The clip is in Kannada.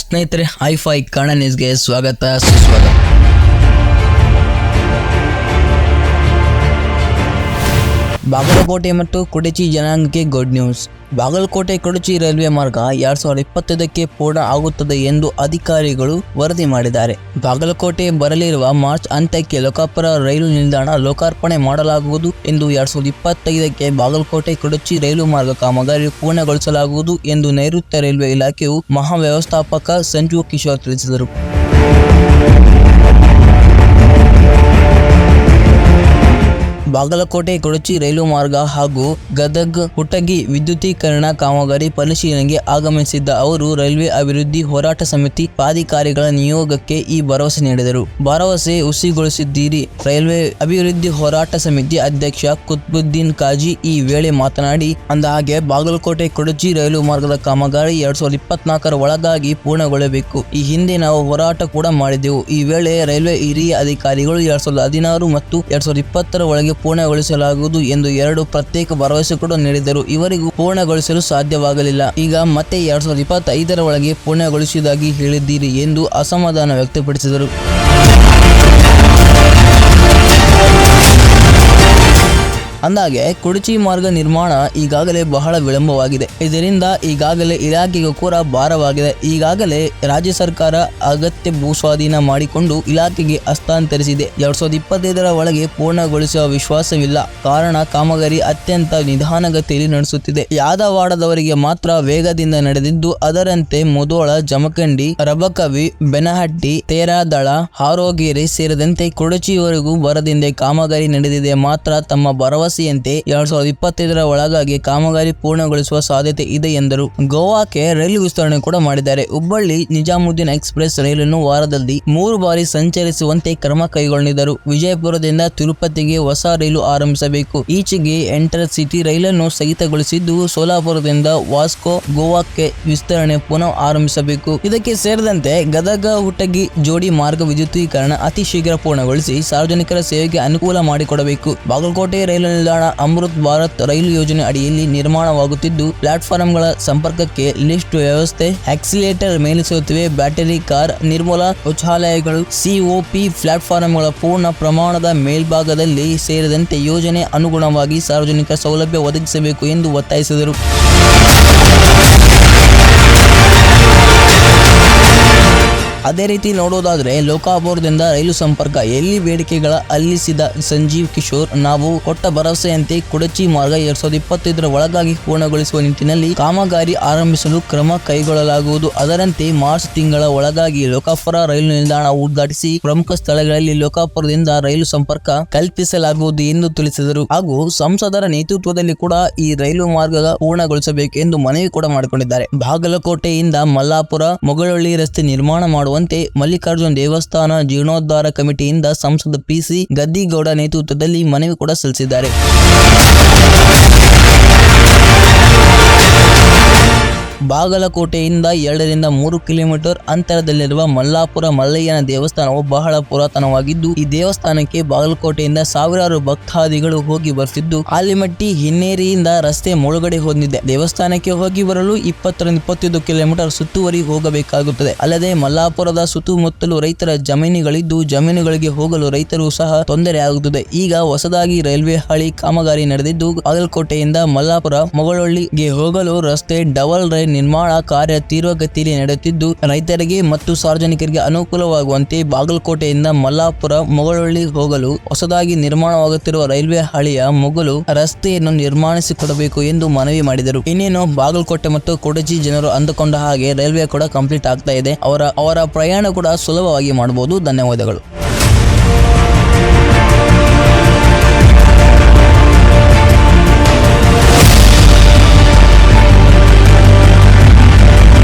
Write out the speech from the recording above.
ಸ್ನೇಹಿತರೆ ಐಫೈ ಕಾಣ ನ್ಯೂಸ್ಗೆ ಸ್ವಾಗತ ಸುಸ್ವಾಗತ. ಬಾಗಲಕೋಟೆ ಮತ್ತು ಕುಡಚಿ ಜನಾಂಗಕ್ಕೆ good news Bagalkote Kudachi railway ಮಾರ್ಗ ಎರಡ್ ಸಾವಿರದ ಇಪ್ಪತ್ತೈದಕ್ಕೆ ಪೂರ್ಣ ಆಗುತ್ತದೆ ಎಂದು ಅಧಿಕಾರಿಗಳು ವರದಿ ಮಾಡಿದ್ದಾರೆ. ಬಾಗಲಕೋಟೆ ಬರಲಿರುವ ಮಾರ್ಚ್ ಅಂತ್ಯಕ್ಕೆ ಲೋಕಾಪುರ ರೈಲು ನಿಲ್ದಾಣ ಲೋಕಾರ್ಪಣೆ ಮಾಡಲಾಗುವುದು ಎಂದು ಎರಡ್ ಸಾವಿರದ ಇಪ್ಪತ್ತೈದಕ್ಕೆ ಬಾಗಲಕೋಟೆ ಕುಡಚಿ ರೈಲು ಮಾರ್ಗ ಕಾಮಗಾರಿ ಪೂರ್ಣಗೊಳಿಸಲಾಗುವುದು ಎಂದು ನೈಋತ್ಯ ರೈಲ್ವೆ ಇಲಾಖೆಯು ಮಹಾವ್ಯವಸ್ಥಾಪಕ ಸಂಜೀವ್ ಕಿಶೋರ್ ತಿಳಿಸಿದರು. ಬಾಗಲಕೋಟೆ, ಕೊಡಚಿ ರೈಲು ಮಾರ್ಗ ಹಾಗೂ ಗದಗ್ ಹುಟಗಿ ವಿದ್ಯುತೀಕರಣ ಕಾಮಗಾರಿ ಪರಿಶೀಲನೆಗೆ ಆಗಮಿಸಿದ್ದ ಅವರು, ರೈಲ್ವೆ ಅಭಿವೃದ್ಧಿ ಹೋರಾಟ ಸಮಿತಿ ಪಾಧಿಕಾರಿಗಳ ನಿಯೋಗಕ್ಕೆ ಈ ಭರವಸೆ ನೀಡಿದರು. ಭರವಸೆ ಹುಸಿಗೊಳಿಸಿದ್ದೀರಿ. ರೈಲ್ವೆ ಅಭಿವೃದ್ಧಿ ಹೋರಾಟ ಸಮಿತಿ ಅಧ್ಯಕ್ಷ ಕುತ್ಬುದ್ದೀನ್ ಕಾಜಿ ಈ ವೇಳೆ ಮಾತನಾಡಿ, ಅಂದಹಾಗೆ ಬಾಗಲಕೋಟೆ, ಕೊಡಚಿ ರೈಲು ಮಾರ್ಗದ ಕಾಮಗಾರಿ ಎರಡ್ ಸಾವಿರದ ಇಪ್ಪತ್ನಾಲ್ಕರ ಒಳಗಾಗಿ ಪೂರ್ಣಗೊಳ್ಳಬೇಕು. ಈ ಹಿಂದೆ ನಾವು ಹೋರಾಟ ಕೂಡ ಮಾಡಿದೆವು ಈ ವೇಳೆ ರೈಲ್ವೆ ಹಿರಿಯ ಅಧಿಕಾರಿಗಳು ಎರಡ್ ಸಾವಿರದ ಹದಿನಾರು ಮತ್ತು ಎರಡ್ ಸಾವಿರದ ಇಪ್ಪತ್ತರ ಒಳಗೆ ಪೂರ್ಣಗೊಳಿಸಲಾಗುವುದು ಎಂದು ಎರಡು ಪ್ರತ್ಯೇಕ ಭರವಸೆ ಕೂಡ ನೀಡಿದರು ಇವರಿಗೂ ಪೂರ್ಣಗೊಳಿಸಲು ಸಾಧ್ಯವಾಗಲಿಲ್ಲ. ಈಗ ಮತ್ತೆ ಎರಡ್ ಸಾವಿರದ ಇಪ್ಪತ್ತೈದರ ಒಳಗೆ ಪೂರ್ಣಗೊಳಿಸುವುದಾಗಿ ಹೇಳಿದ್ದೀರಿ ಎಂದು ಅಸಮಾಧಾನ ವ್ಯಕ್ತಪಡಿಸಿದರು. ಅಂದಾಗೆ ಕುಡಚಿ ಮಾರ್ಗ ನಿರ್ಮಾಣ ಈಗಾಗಲೇ ಬಹಳ ವಿಳಂಬವಾಗಿದೆ. ಇದರಿಂದ ಈಗಾಗಲೇ ಇಲಾಖೆಗೂ ಕೂಡ ಭಾರವಾಗಿದೆ. ಈಗಾಗಲೇ ರಾಜ್ಯ ಸರ್ಕಾರ ಅಗತ್ಯ ಭೂಸ್ವಾಧೀನ ಮಾಡಿಕೊಂಡು ಇಲಾಖೆಗೆ ಹಸ್ತಾಂತರಿಸಿದೆ. ಎರಡ್ ಸಾವಿರದ ಇಪ್ಪತ್ತೈದರ ಒಳಗೆ ಪೂರ್ಣಗೊಳಿಸುವ ವಿಶ್ವಾಸವಿಲ್ಲ. ಕಾರಣ ಕಾಮಗಾರಿ ಅತ್ಯಂತ ನಿಧಾನಗತಿಯಲ್ಲಿ ನಡೆಸುತ್ತಿದೆ. ಯಾದವಾಡದವರಿಗೆ ಮಾತ್ರ ವೇಗದಿಂದ ನಡೆದಿದ್ದು, ಅದರಂತೆ ಮುದೋಳ, ಜಮಖಂಡಿ, ರಬಕವಿ, ಬೆನಹಟ್ಟಿ, ತೇರಾದಳ, ಹಾರೋಗೇರಿ ಸೇರಿದಂತೆ ಕೊಡಚಿಯವರೆಗೂ ಬರದಿಂದೆ ಕಾಮಗಾರಿ ನಡೆದಿದೆ. ಮಾತ್ರ ತಮ್ಮ ಭರವಸೆಯಂತೆ ಎರಡ್ ಸಾವಿರದ ಇಪ್ಪತ್ತೈದರ ಒಳಗಾಗಿ ಕಾಮಗಾರಿ ಪೂರ್ಣಗೊಳಿಸುವ ಸಾಧ್ಯತೆ ಇದೆ ಎಂದರು. ಗೋವಾಕ್ಕೆ ರೈಲು ವಿಸ್ತರಣೆ ಕೂಡ ಮಾಡಿದ್ದಾರೆ. ಹುಬ್ಬಳ್ಳಿ ನಿಜಾಮುದ್ದೀನ್ ಎಕ್ಸ್ಪ್ರೆಸ್ ರೈಲನ್ನು ವಾರದಲ್ಲಿ ಮೂರು ಬಾರಿ ಸಂಚರಿಸುವಂತೆ ಕ್ರಮ ಕೈಗೊಂಡಿದ್ದರು ವಿಜಯಪುರದಿಂದ ತಿರುಪತಿಗೆ ಹೊಸ ರೈಲು ಆರಂಭಿಸಬೇಕು. ಈಚೆಗೆ ಎಂಟರ್ ಸಿಟಿ ರೈಲನ್ನು ಸ್ಥಗಿತಗೊಳಿಸಿದ್ದು ಸೋಲಾಪುರದಿಂದ ವಾಸ್ಕೋ, ಗೋವಾಕ್ಕೆ ವಿಸ್ತರಣೆ ಪುನಃ ಆರಂಭಿಸಬೇಕು. ಇದಕ್ಕೆ ಸೇರಿದಂತೆ ಗದಗ, ಹುಟಗಿ, ಜೋಡಿ ಮಾರ್ಗ ವಿದ್ಯುತ್ತೀಕರಣ ಅತಿ ಶೀಘ್ರ ಪೂರ್ಣಗೊಳಿಸಿ ಸಾರ್ವಜನಿಕರ ಸೇವೆಗೆ ಅನುಕೂಲ ಮಾಡಿಕೊಡಬೇಕು. ಬಾಗಲಕೋಟೆ ರೈಲು ನಿಲ್ದಾಣ ಅಮೃತ್ ಭಾರತ್ ರೈಲು ಯೋಜನೆ ಅಡಿಯಲ್ಲಿ ನಿರ್ಮಾಣವಾಗುತ್ತಿದ್ದು, ಪ್ಲಾಟ್ಫಾರ್ಮ್ಗಳ ಸಂಪರ್ಕಕ್ಕೆ ಲಿಫ್ಟ್ ವ್ಯವಸ್ಥೆ, ಆಕ್ಸಿಲೇಟರ್ ಮೇಲಿಸುತ್ತಿವೆ, ಬ್ಯಾಟರಿ ಕಾರ್, ನಿರ್ಮೂಲ ಶೌಚಾಲಯಗಳು ಸಿಒಪಿ ಪ್ಲಾಟ್ಫಾರ್ಮ್ಗಳ ಪೂರ್ಣ ಪ್ರಮಾಣದ ಮೇಲ್ಭಾಗದಲ್ಲಿ ಸೇರಿದಂತೆ ಯೋಜನೆ ಅನುಗುಣವಾಗಿ ಸಾರ್ವಜನಿಕ ಸೌಲಭ್ಯ ಒದಗಿಸಬೇಕು ಎಂದು ಒತ್ತಾಯಿಸಿದರು. ಅದೇ ರೀತಿ ನೋಡೋದಾದ್ರೆ ಲೋಕಾಪುರದಿಂದ ರೈಲು ಸಂಪರ್ಕ, ಎಲ್ಲಿ ಬೇಡಿಕೆಗಳ ಅಲ್ಲಿಸಿದ ಸಂಜೀವ್ ಕಿಶೋರ್, ನಾವು ಕೊಟ್ಟ ಭರವಸೆಯಂತೆ ಕುಡಚಿ ಮಾರ್ಗ ಎರಡ್ ಸಾವಿರದ ಇಪ್ಪತ್ತೈದರ ಒಳಗಾಗಿ ಪೂರ್ಣಗೊಳಿಸುವ ನಿಟ್ಟಿನಲ್ಲಿ ಕಾಮಗಾರಿ ಆರಂಭಿಸಲು ಕ್ರಮ ಕೈಗೊಳ್ಳಲಾಗುವುದು. ಅದರಂತೆ ಮಾರ್ಚ್ ತಿಂಗಳ ಒಳಗಾಗಿ ಲೋಕಾಪುರ ರೈಲು ನಿಲ್ದಾಣ ಉದ್ಘಾಟಿಸಿ ಪ್ರಮುಖ ಸ್ಥಳಗಳಲ್ಲಿ ಲೋಕಾಪುರದಿಂದ ರೈಲು ಸಂಪರ್ಕ ಕಲ್ಪಿಸಲಾಗುವುದು ಎಂದು ತಿಳಿಸಿದರು. ಹಾಗೂ ಸಂಸದರ ನೇತೃತ್ವದಲ್ಲಿ ಕೂಡ ಈ ರೈಲು ಮಾರ್ಗ ಪೂರ್ಣಗೊಳಿಸಬೇಕು ಎಂದು ಮನವಿ ಕೂಡ ಮಾಡಿಕೊಂಡಿದ್ದಾರೆ. ಬಾಗಲಕೋಟೆಯಿಂದ ಮಲ್ಲಾಪುರ ಮೊಗಳೊಳ್ಳಿ ರಸ್ತೆ ನಿರ್ಮಾಣ ಮಾಡುವಂತೆ ಮಲ್ಲಿಕಾರ್ಜುನ ದೇವಸ್ಥಾನ ಜೀರ್ಣೋದ್ಧಾರ ಕಮಿಟಿಯಿಂದ ಸಂಸದ ಪಿಸಿ ಗದ್ದಿಗೌಡ ನೇತೃತ್ವದಲ್ಲಿ ಮನವಿ ಕೂಡ ಸಲ್ಲಿಸಿದ್ದಾರೆ. ಬಾಗಲಕೋಟೆಯಿಂದ ಎರಡರಿಂದ ಮೂರು ಕಿಲೋಮೀಟರ್ ಅಂತರದಲ್ಲಿರುವ ಮಲ್ಲಾಪುರ ಮಲ್ಲಯ್ಯನ ದೇವಸ್ಥಾನವು ಬಹಳ ಪುರಾತನವಾಗಿದ್ದು, ಈ ದೇವಸ್ಥಾನಕ್ಕೆ ಬಾಗಲಕೋಟೆಯಿಂದ ಸಾವಿರಾರು ಭಕ್ತಾದಿಗಳು ಹೋಗಿ ಬರ್ತಿದ್ದು ಆಲಿಮಟ್ಟಿ ಹಿನ್ನೇರಿಯಿಂದ ರಸ್ತೆ ಮುಳುಗಡೆ ಹೊಂದಿದೆ ದೇವಸ್ಥಾನಕ್ಕೆ ಹೋಗಿ ಬರಲು ಇಪ್ಪತ್ತರಿಂದ ಇಪ್ಪತ್ತೈದು ಕಿಲೋಮೀಟರ್ ಸುತ್ತುವರಿ ಹೋಗಬೇಕಾಗುತ್ತದೆ. ಅಲ್ಲದೆ ಮಲ್ಲಾಪುರದ ಸುತ್ತಮುತ್ತಲು ರೈತರ ಜಮೀನುಗಳಿದ್ದು, ಜಮೀನುಗಳಿಗೆ ಹೋಗಲು ರೈತರು ಸಹ ತೊಂದರೆ ಆಗುತ್ತದೆ. ಈಗ ಹೊಸದಾಗಿ ರೈಲ್ವೆ ಹಳಿ ಕಾಮಗಾರಿ ನಡೆದಿದ್ದು, ಬಾಗಲಕೋಟೆಯಿಂದ ಮಲ್ಲಾಪುರ, ಮೊಗಳೊಳ್ಳಿಗೆ ಹೋಗಲು ರಸ್ತೆ ಡಬಲ್ ರೈಲ್ ನಿರ್ಮಾಣ ಕಾರ್ಯ ತೀವ್ರಗತಿಯಲ್ಲಿ ನಡೆಯುತ್ತಿದ್ದು, ರೈತರಿಗೆ ಮತ್ತು ಸಾರ್ವಜನಿಕರಿಗೆ ಅನುಕೂಲವಾಗುವಂತೆ ಬಾಗಲಕೋಟೆಯಿಂದ ಮಲ್ಲಾಪುರ, ಮೊಗಳಹಳ್ಳಿ ಹೋಗಲು ಹೊಸದಾಗಿ ನಿರ್ಮಾಣವಾಗುತ್ತಿರುವ ರೈಲ್ವೆ ಹಳಿಯ ಮೊಗಲು ರಸ್ತೆಯನ್ನು ನಿರ್ಮಾಣಿಸಿಕೊಡಬೇಕು ಎಂದು ಮನವಿ ಮಾಡಿದರು. ಇನ್ನೇನು, ಬಾಗಲಕೋಟೆ ಮತ್ತು ಕೊಡಚಿ ಜನರು ಅಂದುಕೊಂಡ ಹಾಗೆ ರೈಲ್ವೆ ಕೂಡ ಕಂಪ್ಲೀಟ್ ಆಗ್ತಾ ಇದೆ. ಅವರ ಅವರ ಪ್ರಯಾಣ ಕೂಡ ಸುಲಭವಾಗಿ ಮಾಡಬಹುದು. ಧನ್ಯವಾದಗಳು.